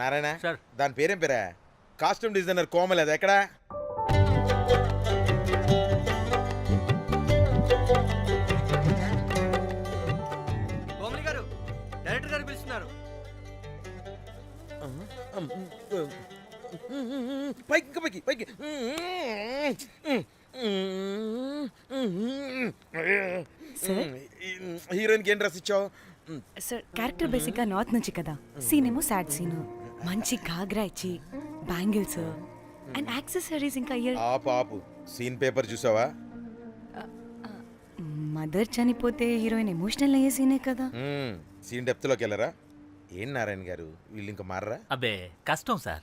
Narayana sir. దాని పేరేం పేరా? Costume designer Komal అది ఎక్కడ? కోమలి గారు డైరెక్టర్ గారు పిలుస్తున్నారు. పైకి ఇంకా పైకి. పైకి హీరోయిన్కి ఏం డ్రెస్ ఇచ్చావు? సార్ క్యారెక్టర్ బేసిక్గా నార్త్ నుంచి కదా. సీన్ ఏమో సాడ్ సీన్. మంచి ఘాగ్రా ఇచ్చి బ్యాంగిల్స్ అండ్ యాక్సెసరీస్ ఇంకా ఇయర్ ఆపు ఆపు సీన్ పేపర్ చూసావా? మదర్ చనిపోతే హీరోయిన్ ఎమోషనల్ అయ్యే సీనే కదా. సీన్ డెప్త్లోకి వెళ్ళరా? ఏం నారాయణ గారు? వీళ్ళు ఇంకా మారరా? అబ్బే కష్టం sir.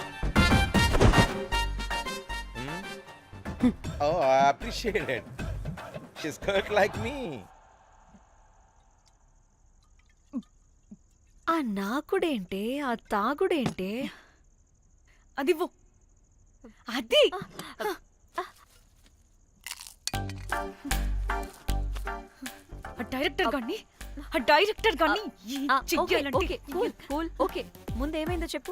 oh I appreciate it she's curt like me ఆ నాకుడేంటే ఆ తాగుడేంటే? అది. అది! ఆ డైరెక్టర్ గాని ఆ డైరెక్టర్ గాని okay okay cool cool. Okay ముందు ఏమైందో చెప్పు.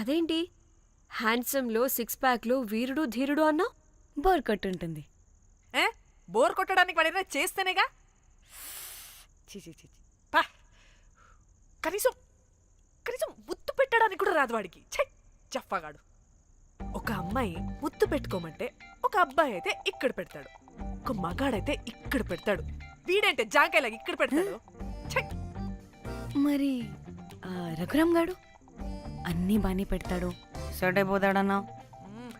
అదేంటి? హ్యాండ్సమ్లో సిక్స్ ప్యాక్లో వీరుడు ధీరుడు అన్నా? బోర్ కట్ ఉంటుంది ఏ? బోర్ కొట్టడానికి వాడైనా చేస్తేనేగా? చి, చి, చి, చి. పా. కనీసం కనీసం ముద్దు పెట్టడానికి కూడా రాదు వాడికి. ఛై చెప్పగాడు. ఒక అమ్మాయి ముద్దు పెట్టుకోమంటే ఒక అబ్బాయి అయితే ఇక్కడ పెడతాడు. ఒక మగాడైతే ఇక్కడ పెడతాడు. వీడంటే జాంకాయలాగా ఇక్కడ పెడతాడు? ఛై. మరి ఆ, రఘురామ్ గాడు? అన్నీ బాగానే పెడతాడు. సెట్ అయిపోతాడన్నా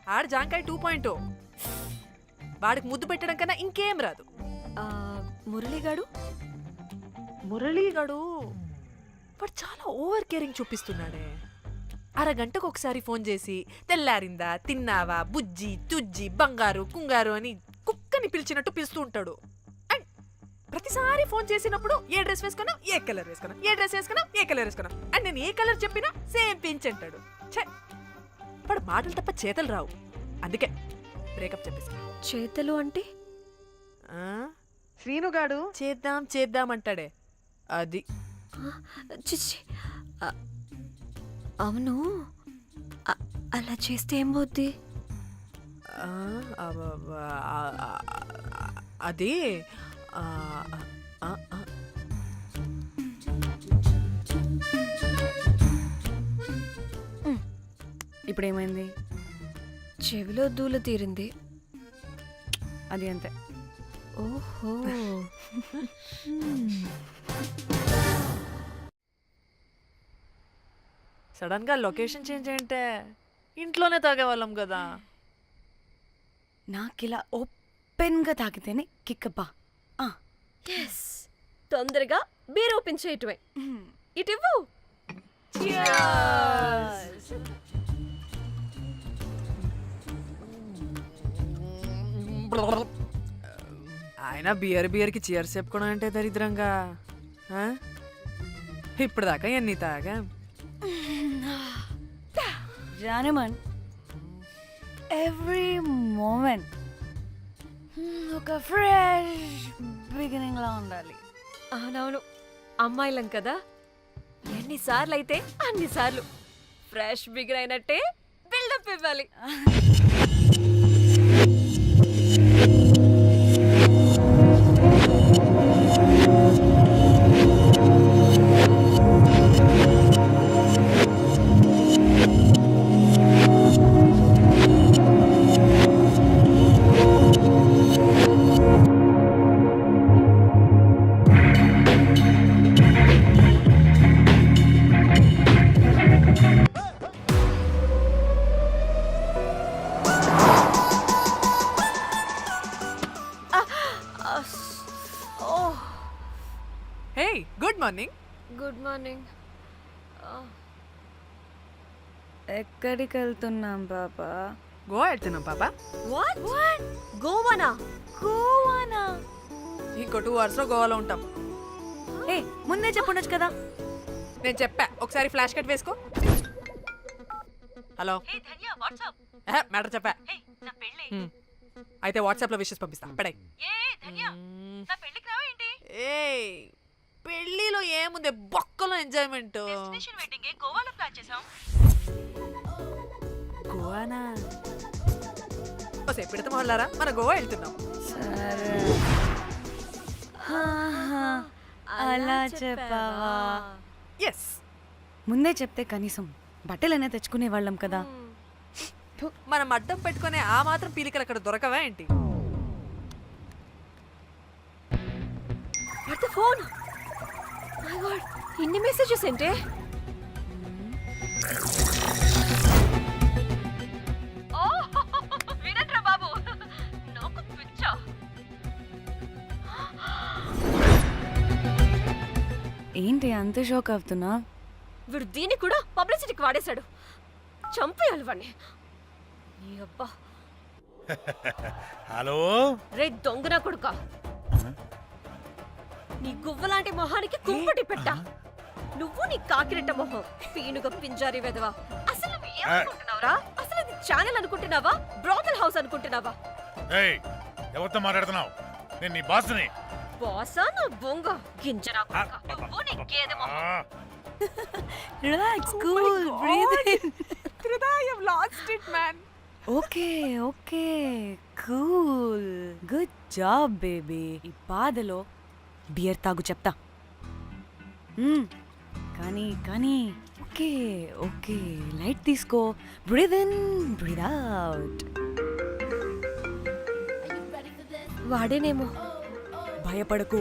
ఆడు జాంకాయ టూ పాయింట్ వాడికి ముద్దు పెట్టడం కన్నా ఇంకేం రాదు. ఆ, మురళిగాడు? మురళీగాడు వాడు చాలా ఓవర్ కేరింగ్ చూపిస్తున్నాడే. అరగంటకు ఒకసారి ఫోన్ చేసి తెల్లారిందా తిన్నావా? బుజ్జి తుజ్జి బంగారు కుంగారు అని కుక్కని పిలిచినట్టు పిలుస్తూ ఉంటాడు. అండ్ ప్రతిసారి ఫోన్ చేసినప్పుడు ఏ డ్రెస్ వేసుకున్నా ఏ కలర్ వేసుకున్నా ఏ డ్రెస్ వేసుకున్నా ఏ కలర్ వేసుకున్నా అండ్ నేను ఏ కలర్ చెప్పినా సేమ్ పించ్ అంటాడు. ఛే! వాడు మాటలు తప్ప చేతలు రావు. అందుకే బ్రేకప్ చెప్పేసి చేతలు అంటే? శ్రీనుగాడు చేద్దాం చేద్దాం అంటాడే. అది. అవును. అలా చేస్తే ఏం పోద్ది? అది ఇప్పుడు ఏమైంది చెవిలో దూల తీరింది. అది అంతే. ఓహో. సడన్గా లొకేషన్ చేంజ్ అంటే ఇంట్లోనే తాగేవాళ్ళం కదా. నాకిలా ఓపెన్గా తాగితేనే కిక్కబ్బా ఎస్ తొందరగా బీర్ ఓపెన్ చేయటమే. ఇటు ఆయన బియర్ బియర్కి చీర్స్ చెప్పుకోవడం అంటే దరిద్రంగా? ఇప్పుడు దాకా ఎన్ని తాగా? జానమన్ ఎవ్రీ మూమెంట్ ఒక ఫ్రెష్ బిగినింగ్ లా ఉండాలి. అవునవును అమ్మాయిలం కదా? ఎన్నిసార్లు అయితే అన్నిసార్లు ఫ్రెష్ బిగిన్ అయినట్టే బిల్డప్ ఇవ్వాలి. ఎక్కడికి వెళ్తున్నాం పాపా? గోవా వెళ్తున్నాం పాప. వాట్ వాట్ గోవానా? గోవానా? ఇంకో టూ అవర్స్లో గోవాలో ఉంటాం. ఏ ముందే చెప్పుండొచ్చు కదా? నేను చెప్పా. ఒకసారి ఫ్లాష్ కట్ వేసుకో. హలో. మ్యాటర్ చెప్పా. అయితే వాట్సాప్లో విషెస్ పంపిస్తా. పడాయి. ఏ పెళ్ళిలో ఏముంది? బొక్కలో ఎంజాయ్మెంట్ గోవానా ఓసే పిడత మొహల్లారా మన గోవా వెళ్తున్నాం. సరే. అలా చెప్పావా? ఎస్ ముందే చెప్తే కనీసం బట్టలైనా తెచ్చుకునే వాళ్ళం కదా. మనం అడ్డం పెట్టుకునే ఆ మాత్రం పీలికలు అక్కడ దొరకవా ఏంటి? ఫోన్? మై గాడ్ ఇన్ని మెసేజెస్ ఏంటే? ఏంటి అంత షోక్ అవుతున్నా? వీడు దీన్ని కూడా పబ్లిసిటీకి వాడేశాడు. చంపేయాలి వాడిని నీ అబ్బా. హలో? రే దొంగన కొడుక? నీ గువ్వలాంటి మొహానికి కుంపటి పెట్ట. నువ్వు నీ కాకిరెట్ట మొహం పీనుగ పింజారి వెదవా. అసలు ఏమనుకుంటున్నావురా? అసలు ఇది ఛానల్ అనుకుంటున్నావా? బ్రోకల్ హౌస్ అనుకుంటున్నావా? ఏయ్ ఎవరితో మాట్లాడుతున్నావు? నేను నీ బాస్ని. బాసా నా బొంగ. గింజరా కొడుక? గేదె మొహం relax cool breathe lost it man okay okay cool good job baby ఈ బాధలో బియర్ తాగు చెప్తా. మ్మ్. కానీ కానీ ఓకే ఓకే లైట్ తీసుకో. బ్రీద్ ఇన్ బ్రీద్ అవుట్ వాడేనేమో. భయపడకు.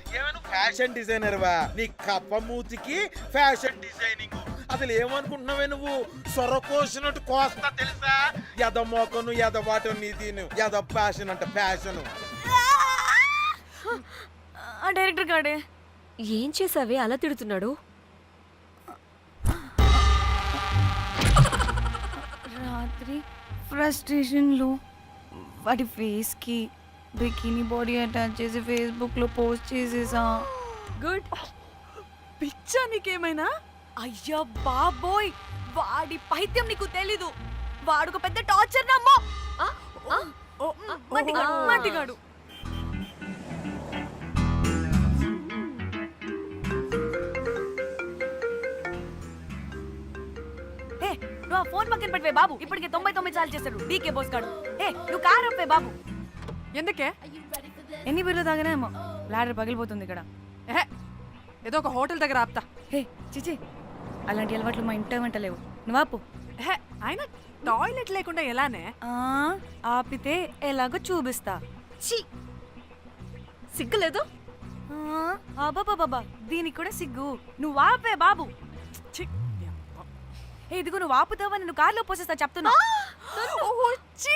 ఫ్యాషన్ డిజైనర్ వా? నీ కప్ప మూతికి ఫ్యాషన్ డిజైనింగ్ అసలు ఏమనుకుంటున్నావే నువ్వు? సొర కోసినట్టు కోస్తా తెలుసా? ఎద మోకను ఎద వాటను నీ దీని. ఎద ఫ్యాషన్ అంట ఫ్యాషన్ ఆ డైరెక్టర్ గాడే. ఏం చేసావే? అలా తిడుతున్నాడు. రాత్రి ఫ్రస్ట్రేషన్లో వాటి ఫేస్కి బికినీ బాడీ అటాచ్ చేసి ఫేస్బుక్లో పోస్ట్ చేసేసా. గుడ్. పిచ్చా నీకేమైనా? అయ్యా బాబోయ్ వాడి పైత్యం నీకు తెలీదు. వాడు పెద్ద టార్చర్ నమ్మో మాటిగాడు. నువ్వు ఫోన్ పక్కన పెట్టివే బాబు. ఇప్పటికే తొంభై తొమ్మిది సార్లు చేశాడు. డీకే బోస్ కాడు ఏ నువ్వు కార్ అప్పే బాబు. ఎందుకే? ఎన్ని బిర్లు తాగినామో లాడర్ పగిలిపోతుంది ఇక్కడ. ఎహె, ఏదో ఒక హోటల్ దగ్గర ఆపుతా. హే చిచి అలాంటి అలవాట్లు మా ఇంట వెంట లేవు. నువ్వు ఆపు. ఎహె, ఆయన టాయిలెట్ లేకుండా ఎలానే? ఆ, ఆపితే ఎలాగో చూపిస్తా. ఛీ! సిగ్గులేదు? బాబా దీనికి కూడా సిగ్గు. నువ్వు ఆపే బాబు. ఛీ, ఏ ఇదిగో నువ్వు ఆపుతావని నువ్వు కార్లో పోసేస్తా చెప్తున్నా. ఓ, ఛీ.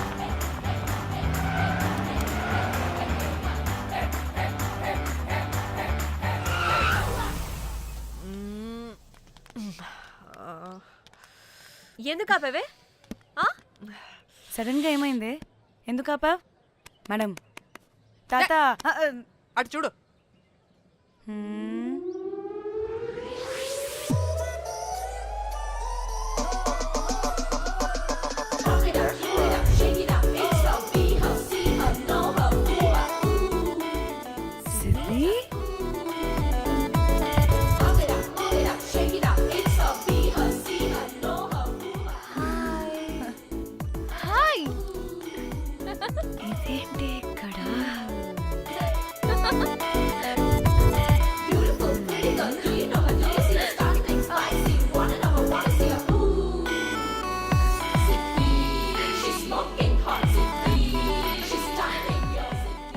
ఎందుకు ఆపేవే? ఆ? సడన్గా ఏమైంది? ఎందుకు ఆపా మేడం. తాత. అటు చూడు. ఇదేంటి ఇక్కడ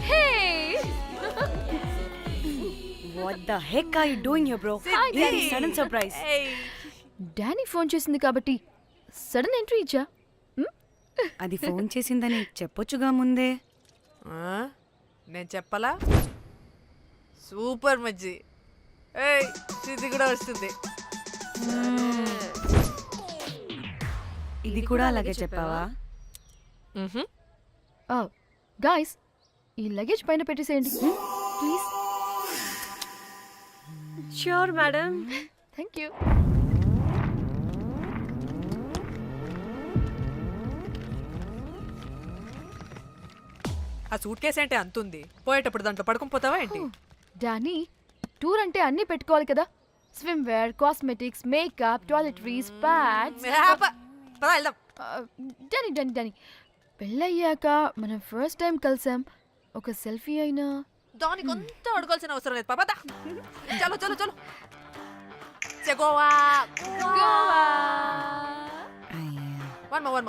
hey what the heck are you doing here bro ఇది సడన్ సర్ప్రైజ్ డానీ ఫోన్ చేసింది కాబట్టి సడన్ ఎంట్రీ ఇచ్చా అది ఫోన్ చేసిందని చెప్పొచ్చుగా ముందే. ఆ, నేను చెప్పలా? సూపర్ మజ్జి. ఏయ్ ఇది కూడా వస్తుంది. ఇది కూడా అలాగే చెప్పావా? గాయస్ ఈ లగేజ్ పైన పెట్టేసేయండి. Please. Sure madam thank you. ఆ సూట్ కేసు అంటే అంతుంది? పోయేటప్పుడు దాంట్లో పడుకుని పోతావా ఏంటి? డానీ టూర్ అంటే అన్నీ పెట్టుకోవాలి కదా. Swimwear cosmetics makeup toiletries pads Danny Danny Danny. పెళ్ళయ్యాక మనం ఫస్ట్ టైం కలిసాం. ఒక సెల్ఫీ అయినా. దానికి అంతా అడగాల్సిన అవసరం లేదు. పాపా. చలో చలో చలో. చెగోవా వన్ వన్.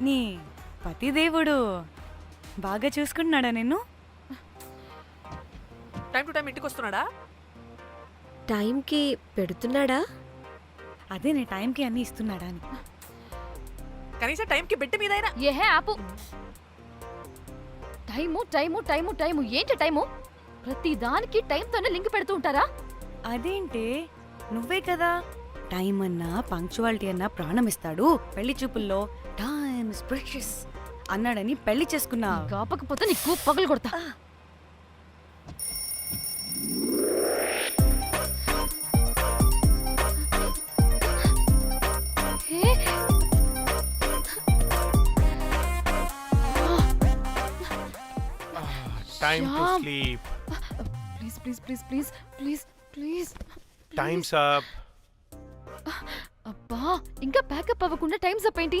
నీ పతిదేవుడు బాగా చూసుకుంటున్నాడా నిన్ను? టైం టు టైం ఇంటికి వస్తున్నాడా? టైంకి పెడుతున్నాడా? అదే నీ టైంకి అన్ని ఇస్తున్నాడా అని. కనీసం టైంకి బిడ్డ మీదైనా. ఏహే ఆపు. Time time time time. ఏంటి టైము? ప్రతి దానికి టైంతోనే లింక్ పెడుతూ ఉంటారా? అదేంటే నువ్వే కదా టైం అన్నా పంక్చువాలిటీ అన్నా ప్రాణం ఇస్తాడు. పెళ్ళి చూపుల్లో టైమ్ ప్రెషస్ అన్నాడని పెళ్ళి చేసుకున్నా. కాపకపోతే నీకు పగలు కొడతా. To. Sleep please please please please please please time's up అబ్బా ఇంకా ప్యాకప్ అవ్వకుండా టైం అప్ ఏంటి?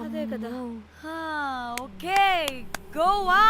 అదే కదా. ఓకే. గోవా